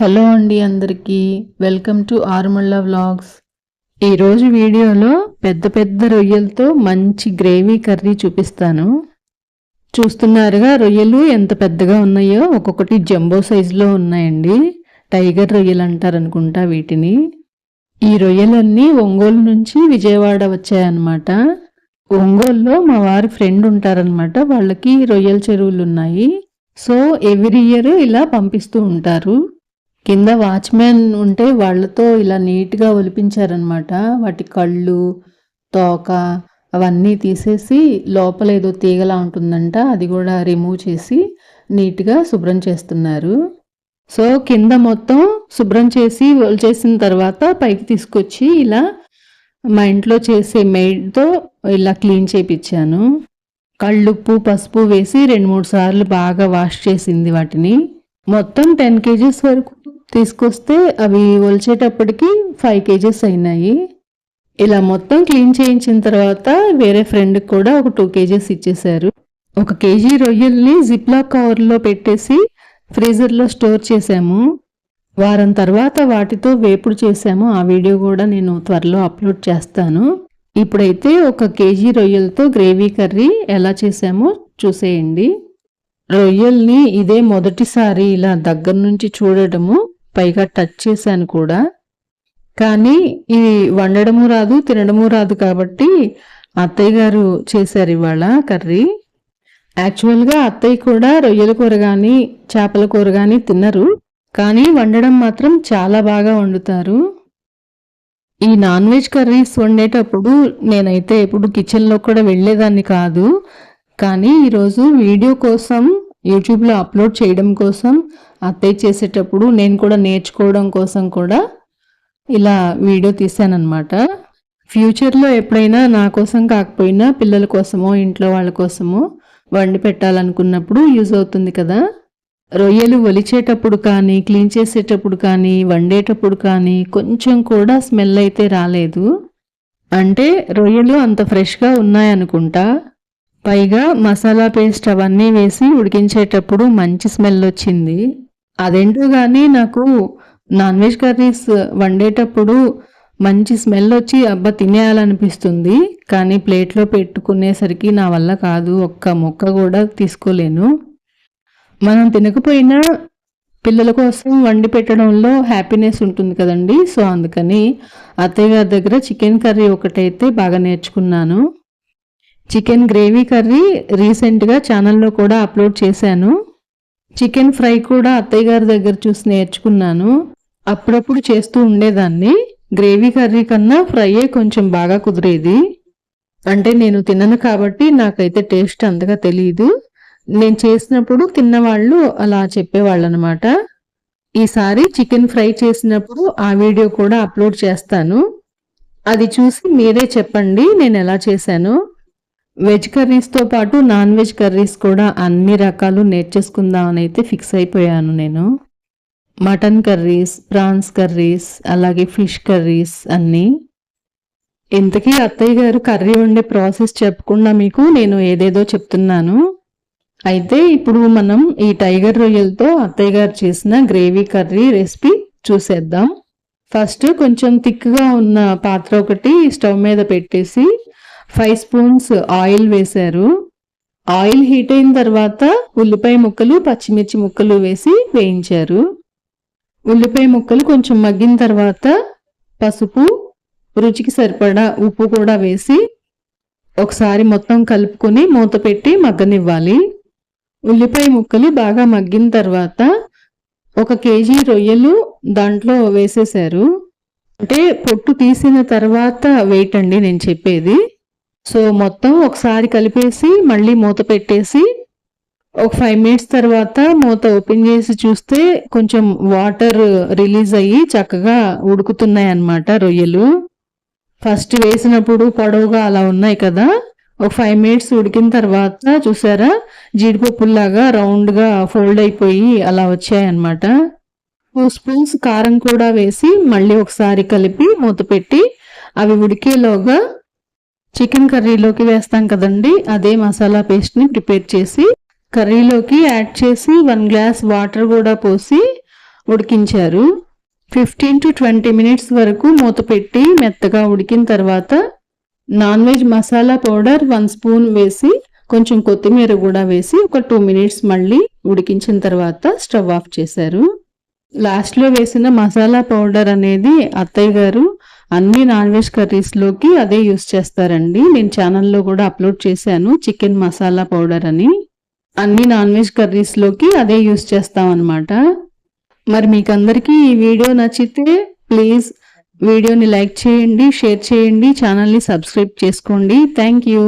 Hello అండి అందరికీ. Welcome to Armalla vlogs. ఈరోజు వీడియోలో పెద్ద పెద్ద రొయ్యలతో మంచి గ్రేవీ కర్రీ చూపిస్తాను. చూస్తున్నారుగా రొయ్యలు ఎంత పెద్దగా ఉన్నాయో. ఒక్కొక్కటి జంబో సైజులో ఉన్నాయండి. టైగర్ రొయ్యలు అంటారు అనుకుంటా వీటిని. ఈ రొయ్యలన్నీ ఒంగోలు నుంచి విజయవాడ వచ్చాయన్నమాట. ఒంగోలులో మా వారి ఫ్రెండ్ ఉంటారనమాట వాళ్ళకి రొయ్యల చెరువులు ఉన్నాయి. సో ఎవ్రీ ఇయర్ ఇలా పంపిస్తూ ఉంటారు. కింద వాచ్మెన్ ఉంటే వాళ్ళతో ఇలా నీట్గా ఒలిపించారనమాట వాటి కళ్ళు తోక అవన్నీ తీసేసి లోపల ఏదో తీగలా ఉంటుందంట. అది కూడా రిమూవ్ చేసి నీట్గా శుభ్రం చేస్తున్నారు. సో కింద మొత్తం శుభ్రం చేసి చేసిన తర్వాత పైకి తీసుకొచ్చి ఇలా మా ఇంట్లో చేసే మెయిడ్తో ఇలా క్లీన్ చేయించాను కళ్ళుప్పు పసుపు వేసి రెండు మూడు సార్లు బాగా వాష్ చేసింది వాటిని. మొత్తం టెన్ కేజీస్ వరకు తీసుకొస్తే అవి ఒలిచేటప్పటికి ఫైవ్ కేజీస్ అయినాయి. ఇలా మొత్తం క్లీన్ చేయించిన తర్వాత వేరే ఫ్రెండ్కి కూడా ఒక టూ కేజీస్ ఇచ్చేశారు. ఒక కేజీ రొయ్యల్ని జిప్లా కవర్లో పెట్టేసి ఫ్రీజర్లో స్టోర్ చేసాము వారం తర్వాత వాటితో వేపుడు చేసాము ఆ వీడియో కూడా నేను త్వరలో అప్లోడ్ చేస్తాను. ఇప్పుడైతే ఒక కేజీ రొయ్యలతో గ్రేవీ కర్రీ ఎలా చేసామో చూసేయండి. రొయ్యల్ని ఇదే మొదటిసారి ఇలా దగ్గర నుంచి చూడటము పైగా టచ్ చేశాను కూడా. కానీ ఇది వండడము రాదు తినడము రాదు కాబట్టి అత్తయ్య గారు చేశారు ఇవాళ కర్రీ. యాక్చువల్గా అత్తయ్య కూడా రొయ్యల కూర కానీ చేపల కూర కానీ తిన్నారు. కానీ వండడం మాత్రం చాలా బాగా వండుతారు. ఈ నాన్ వెజ్ కర్రీస్ వండేటప్పుడు నేనైతే ఎప్పుడు కిచెన్లో కూడా వెళ్ళేదాన్ని కాదు. కానీ ఈరోజు వీడియో కోసం యూట్యూబ్లో అప్లోడ్ చేయడం కోసం అత్తయ్య చేసేటప్పుడు నేను కూడా నేర్చుకోవడం కోసం కూడా ఇలా వీడియో తీసానమాట ఫ్యూచర్లో ఎప్పుడైనా నా కోసం కాకపోయినా పిల్లల కోసమో ఇంట్లో వాళ్ళ కోసమో వండి పెట్టాలనుకున్నప్పుడు యూజ్ అవుతుంది కదా. రొయ్యలు ఒలిచేటప్పుడు కానీ క్లీన్ చేసేటప్పుడు కానీ వండేటప్పుడు కానీ కొంచెం కూడా స్మెల్ అయితే రాలేదు. అంటే రొయ్యలు అంత ఫ్రెష్గా ఉన్నాయనుకుంటా. పైగా మసాలా పేస్ట్ అవన్నీ వేసి ఉడికించేటప్పుడు మంచి స్మెల్ వచ్చింది. అదేంటో కానీ నాకు నాన్ వెజ్ కర్రీస్ వండేటప్పుడు మంచి స్మెల్ వచ్చి అబ్బా తినేయాలనిపిస్తుంది. కానీ ప్లేట్లో పెట్టుకునేసరికి నా వల్ల కాదు. ఒక్క మొక్క కూడా తీసుకోలేను. మనం తినకపోయినా పిల్లల కోసం వండి పెట్టడంలో హ్యాపీనెస్ ఉంటుంది కదండి. సో అందుకని అత్తయ్య గారి దగ్గర చికెన్ కర్రీ ఒకటైతే బాగా నేర్చుకున్నాను. చికెన్ గ్రేవీ కర్రీ రీసెంట్గా ఛానల్లో కూడా అప్లోడ్ చేశాను. చికెన్ ఫ్రై కూడా అత్తయ్య గారి దగ్గర చూసి నేర్చుకున్నాను. అప్పుడప్పుడు చేస్తూ ఉండేదాన్ని. గ్రేవీ కర్రీ కన్నా ఫ్రైయే కొంచెం బాగా కుదిరేది. అంటే నేను తినను కాబట్టి నాకైతే టేస్ట్ అంతగా తెలియదు నేను చేసినప్పుడు తిన్నవాళ్ళు అలా చెప్పేవాళ్ళు అనమాట ఈసారి చికెన్ ఫ్రై చేసినప్పుడు ఆ వీడియో కూడా అప్లోడ్ చేస్తాను. అది చూసి మీరే చెప్పండి నేను ఎలా చేశాను. వెజ్ కర్రీస్తో పాటు నాన్ వెజ్ కర్రీస్ కూడా అన్ని రకాలు నేర్చేసుకుందామని అయితే ఫిక్స్ అయిపోయాను నేను. మటన్ కర్రీస్ ప్రాన్స్ కర్రీస్ అలాగే ఫిష్ కర్రీస్ అన్నీ. ఇంతకీ అత్తయ్య గారు కర్రీ వండే ప్రాసెస్ చెప్పకుండా మీకు నేను ఏదేదో చెప్తున్నాను. అయితే ఇప్పుడు మనం ఈ టైగర్ రొయ్యలతో అత్తయ్య గారు చేసిన గ్రేవీ కర్రీ రెసిపీ చూసేద్దాం. ఫస్ట్ కొంచెం థిక్గా ఉన్న పాత్ర ఒకటి స్టవ్ మీద పెట్టేసి ఫైవ్ స్పూన్స్ ఆయిల్ వేశారు. ఆయిల్ హీట్ అయిన తర్వాత ఉల్లిపాయ ముక్కలు పచ్చిమిర్చి ముక్కలు వేసి వేయించారు. ఉల్లిపాయ ముక్కలు కొంచెం మగ్గిన తర్వాత పసుపు రుచికి సరిపడా ఉప్పు కూడా వేసి ఒకసారి మొత్తం కలుపుకొని మూత పెట్టి మగ్గనివ్వాలి. ఉల్లిపాయ ముక్కలు బాగా మగ్గిన తర్వాత ఒక కేజీ రొయ్యలు దాంట్లో వేసేశారు. అంటే పొట్టు తీసిన తర్వాత వెయిట్ అండి నేను చెప్పేది. సో మొత్తం ఒకసారి కలిపేసి మళ్ళీ మూత పెట్టేసి ఒక ఫైవ్ మినిట్స్ తర్వాత మూత ఓపెన్ చేసి చూస్తే కొంచెం వాటర్ రిలీజ్ అయ్యి చక్కగా ఉడుకుతున్నాయి అన్నమాట రొయ్యలు. ఫస్ట్ వేసినప్పుడు పొడవుగా అలా ఉన్నాయి కదా. ఒక ఫైవ్ మినిట్స్ ఉడికిన తర్వాత చూసారా? జీడిపప్పులాగా రౌండ్గా ఫోల్డ్ అయిపోయి అలా వచ్చాయన్నమాట టూ స్పూన్స్ కారం కూడా వేసి మళ్ళీ ఒకసారి కలిపి మూత పెట్టి అవి ఉడికేలోగా చికెన్ కర్రీలోకి వేస్తాం కదండి. అదే మసాలా పేస్ట్ని ప్రిపేర్ చేసి కర్రీలోకి యాడ్ చేసి వన్ గ్లాస్ వాటర్ కూడా పోసి ఉడికించారు. ఫిఫ్టీన్ టు ట్వంటీ మినిట్స్ వరకు మూత పెట్టి మెత్తగా ఉడికిన తర్వాత non veg masala powder one spoon వేసి కొంచెం కొత్తిమీర కూడా వేసి ఒక టూ మినిట్స్ మళ్ళీ ఉడికించిన తర్వాత స్టవ్ ఆఫ్ చేశారు. లాస్ట్లో వేసిన మసాలా పౌడర్ అనేది అత్తయ్య గారు అన్ని నాన్ వెజ్ కర్రీస్లోకి అదే యూస్ చేస్తారండి. నేను ఛానల్లో కూడా అప్లోడ్ చేశాను చికెన్ మసాలా పౌడర్ అని. అన్ని నాన్ వెజ్ కర్రీస్లోకి అదే యూస్ చేస్తాం అనమాట మరి మీకు అందరికీ ఈ వీడియో నచ్చితే ప్లీజ్ వీడియోని లైక్ చేయండి షేర్ చేయండి ఛానల్ని సబ్స్క్రైబ్ చేసుకోండి. Thank you.